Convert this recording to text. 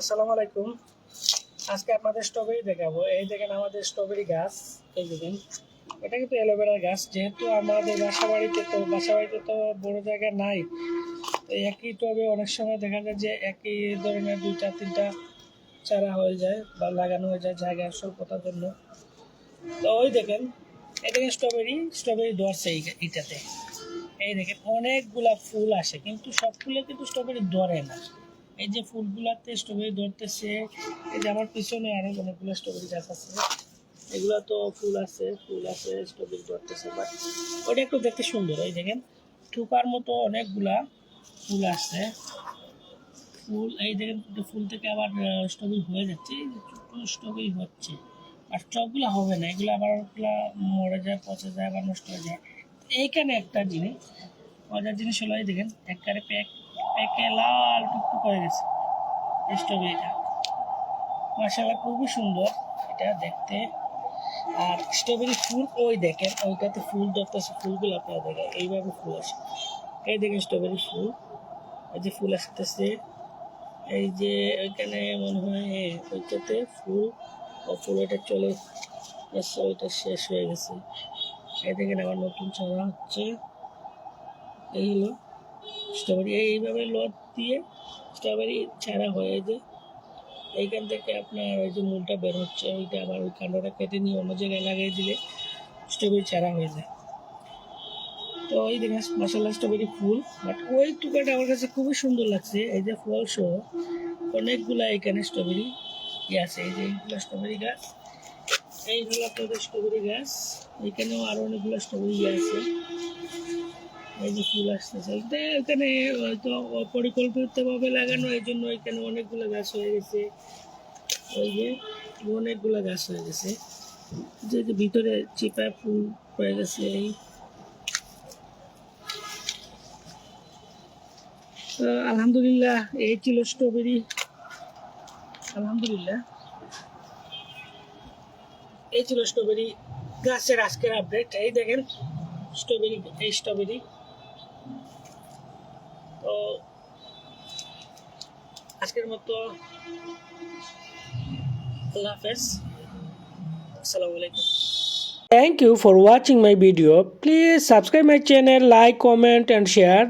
আসসালামু আলাইকুম। আজকে আপনাদের স্ট্রবেরি দেখাবো। এই দেখেন আমাদের স্ট্রবেরি গাছ। এই দেখেন, এটা কিন্তু অ্যালোভেরার গাছ। যেহেতু আমাদের বাসা বাড়িতে তো বাসা বাড়িতে তো বড় জায়গা নাই একই টবে অনেক সময় দেখা যায় যে একই ধরনের দুইটা, তিনটা চারা হয়ে যায় বা লাগানো হয়ে যায় জায়গা স্বল্পতার জন্য। তো ওই দেখেন দেখেন স্ট্রবেরি। স্ট্রবেরি এই- এইটাতে এই দেখেন, অনেকগুলা ফুল আসে, কিন্তু সব ফুলে কিন্তু স্ট্রবেরি ধরে না। এই যে ফুলগুলাতে স্ট্রবেরি ধরতেছে, এই যে আমার পিছনে আরও অনেকগুলো স্ট্রবেরি গাছ আছে। এগুলা তো ফুল আছে ফুল আছে স্ট্রবেরি ধরতেছে বাট ওটা একটু দেখতে সুন্দর, এই দেখেন। থুপার মতো অনেকগুলা ফুল আসছে ফুল, এই দেখেন ফুল থেকে আবার স্ট্রবেরি হয়ে যাচ্ছে। এই স্ট্রবেরি হচ্ছে। আর সবগুলো হবে না, এগুলো আবার মরে যায়, পচে যায় আবার নষ্ট হয়ে যায়। এইখানে একটা জিনিস, মজার জিনিস হলো, এই দেখেন, একবারে প্যাক প্যাকে লাল টুকটুক হয়ে গেছে। স্ট্রবেরিটা মাসাল্লাহ খুবই সুন্দর। এটা দেখতে। আর স্ট্রবেরি ফুল ওই দেখেন, ওইটাতে ফুল ধরতেছে, ফুলগুলো আপনারা দেখেন, এইভাবে ফুল আসে। এই দেখেন স্ট্রবেরি ফুল। এই যে ফুল আসতেছে, এই যে ওইখানে মনে হয় ওইটাতে ফুল, ও ফুল ওইটা চলে এসছে ওইটা শেষ হয়ে গেছে। এই দেখেন আবার নতুন চারা হচ্ছে। এই হলো স্ট্রবেরি, এইভাবে লোড দিয়ে স্ট্রবেরি ছাড়া হয়ে যে এইখান থেকে আপনার ওই যে মূলটা বের হচ্ছে ওইটা আবার ওই কাণ্ডটা কেটে নিয়ে অন্য জায়গায় লাগিয়ে দিলে স্ট্রবেরি ছাড়া হয়ে যায়। তো ওই দেখেন মশলা স্ট্রবেরি ফুল। বাট ওই টুকাটা আমার কাছে খুবই সুন্দর লাগছে, এই যে ফল সহ অনেকগুলা এখানে স্ট্রবেরি আছে। এই যে এইগুলো স্ট্রবেরি গাছ, এইগুলো আপনাদের স্ট্রবেরি গাছ, এখানেও আরও অনেকগুলো স্ট্রবেরি আছে। এই যে ফুল আসতেছে। এটা এখানে হয়তো অপরিকল্পিতভাবে লাগানো, এই জন্য এখানে অনেকগুলো গাছ হয়ে গেছে। ওই যে অনেকগুলো গাছ হয়ে গেছে। যে ভিতরে চিপায় ফুল হয়ে গেছে। এই আলহামদুলিল্লাহ, এই ছিল স্ট্রবেরি। আলহামদুলিল্লাহ। এই ছিল স্ট্রবেরি। গাছের আজকের আপডেট এই দেখেন, স্ট্রবেরি, এই strawberry. তো আজকের মতো আল্লাহ হাফেজ আসসালামু আলাইকুম Thank you for watching my video. Please subscribe my channel, like, comment and share.